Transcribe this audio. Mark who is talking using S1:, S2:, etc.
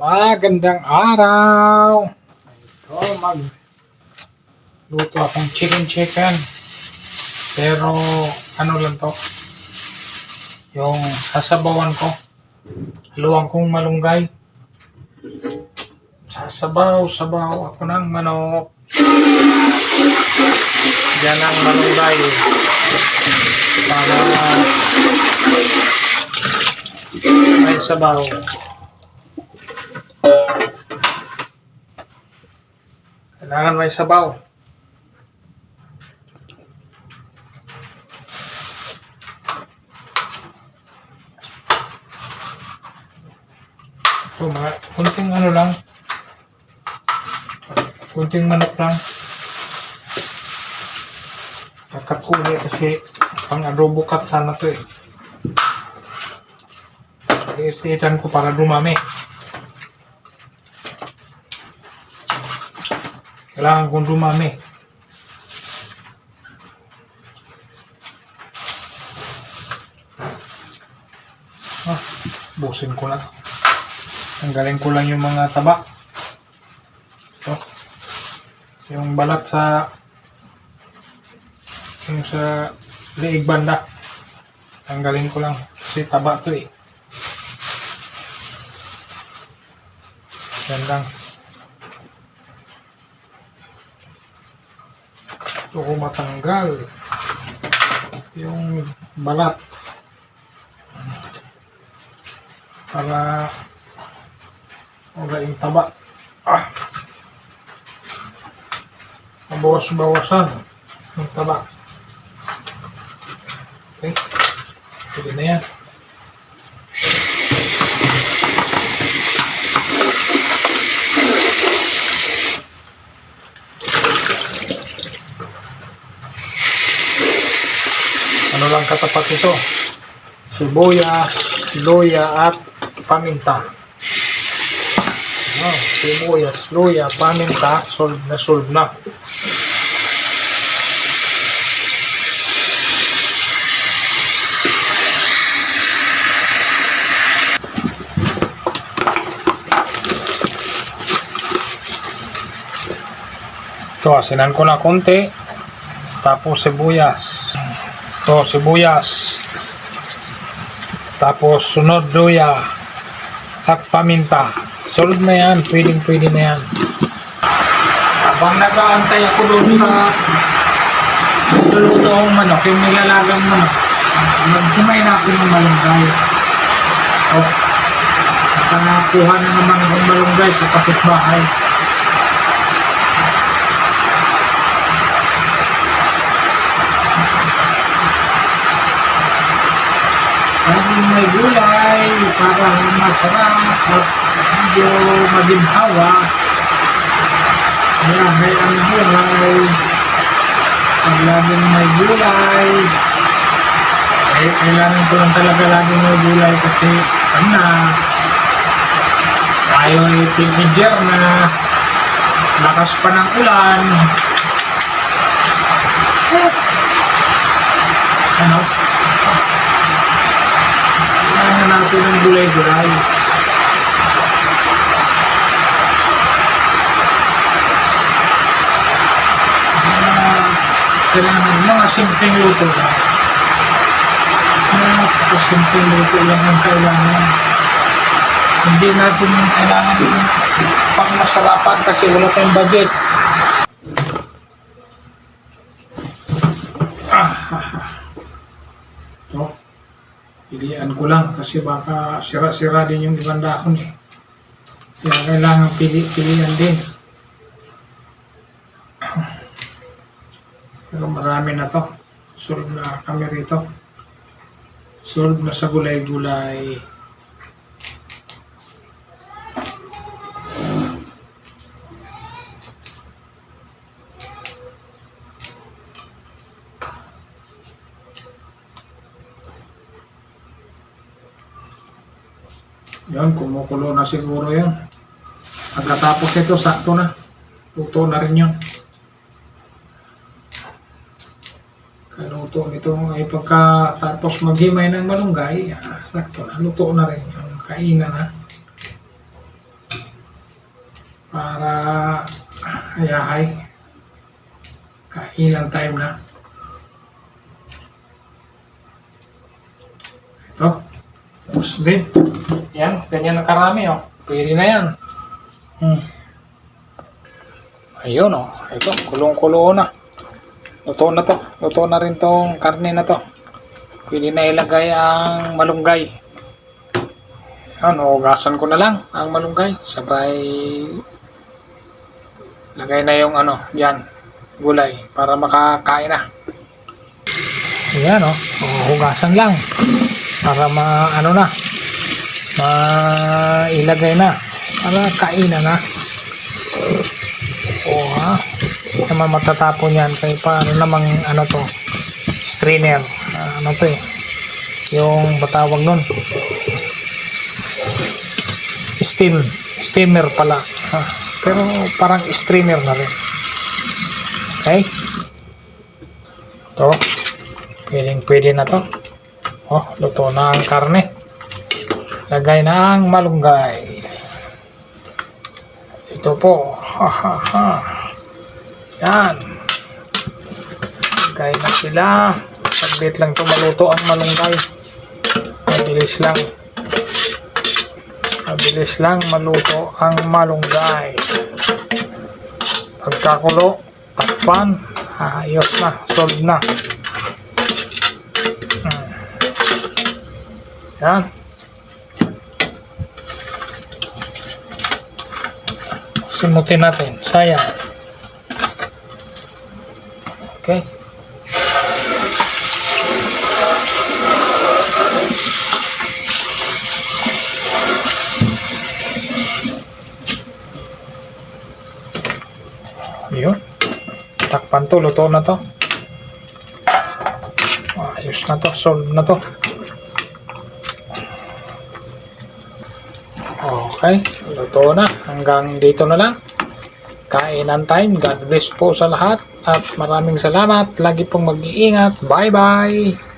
S1: Magandang araw! Ito, mag luto akong chicken chicken. Pero, ano lang to? Yung sasabawan ko. Haluan kong malunggay. Sasabaw, sabaw ako ng manok. Yan ang malunggay. Para may sabaw. Kailangan may sabaw. Ito mga, kunting ano lang. Kunting manok lang. Kakakuli kasi pang adobo cut sana to eh. Iisitan ko para dumami. Kailangan kong dumami. Ah, busin ko lang. Tanggalin ko lang yung mga taba. Ito. Yung balat sa yung sa liig banda. Tanggalin ko lang. Kasi taba to eh. Yan lang. Gusto ko matanggal yung balat para wala yung taba. Ah! Mabawas-bawasan yung taba. Okay. Pwede na yan. ano lang katapat ito sibuyas, luya at paminta sibuyas, luya, paminta solve na solve na ito asinan ko na konti tapos sibuyas ito, sibuyas. Tapos, sunod luya. At paminta. Solid na yan. Pwedeng pwede na yan. Habang nag-aantay ako doon sa luluto akong manok, yung nilalagang manok, nagsimay na ako ng malunggay. O, nakakuha na naman akong malunggay sa kapitbahay. Laging may gulay para masarap at medyo maginhawa. Kaya may ang gulay. Pag laging may gulay, eh, kailangan ko lang talaga laging may gulay kasi ano tayo ay teenager na lakas pa ng ulan. Ano? Kailangan natin ng gulay-gulay. Ah, Kailangan mga simpleng luto lang. Mga simpleng luto lang ang kailangan. Hindi natin kailangan pang masarapan kasi wala tayong budget. Ah, Ito. Pilian ko lang kasi baka sira-sira din yung ibang dahon eh. Kaya kailangan pili-pilian din. Marami na to. Solve na kami rito. Solve na sa gulay-gulay. Yun, kumukulo na siguro yun. Pagkatapos ito, sakto na. Luto na rin yun. Kaluto nito ay pagkatapos maghimay ng malunggay, ah, sakto na. Luto na rin yun. Kainan na. Para ayahay. Kainan time na. Ito. Tapos din. Yan, ganyan na karami oh. Pwede na yan. Hmm. Ayun oh. Ito, kulong-kulo na. Luto na to. Luto na rin tong karne na to. Pwede na ilagay ang malunggay. Yan, hugasan ko na lang ang malunggay. Sabay lagay na yung ano, yan, gulay para makakain na. Yan oh, hugasan lang para ma ano na mailagay na para kainan na o ha naman matatapon yan kaya paano namang ano to strainer Ah, ano to eh yung batawag nun steam steamer pala ha. pero parang strainer na rin okay to pwedeng pwede na to Oh, luto na ang karne. Lagay na ang malunggay. Ito po. Ha, ha, ha. Yan. Lagay na sila. Saglit lang ito maluto ang malunggay. Mabilis lang. Mabilis lang maluto ang malunggay. Pagkakulo, takpan. Ayos na. Solve na. Yan. Simutin natin. Sayang. Okay. Yun. Takpan to. Luto na to. Ayos na to. Solve na to. Okay, luto na. Hanggang dito na lang. Kainan time. God bless po sa lahat. At maraming salamat. Lagi pong mag-iingat. Bye-bye.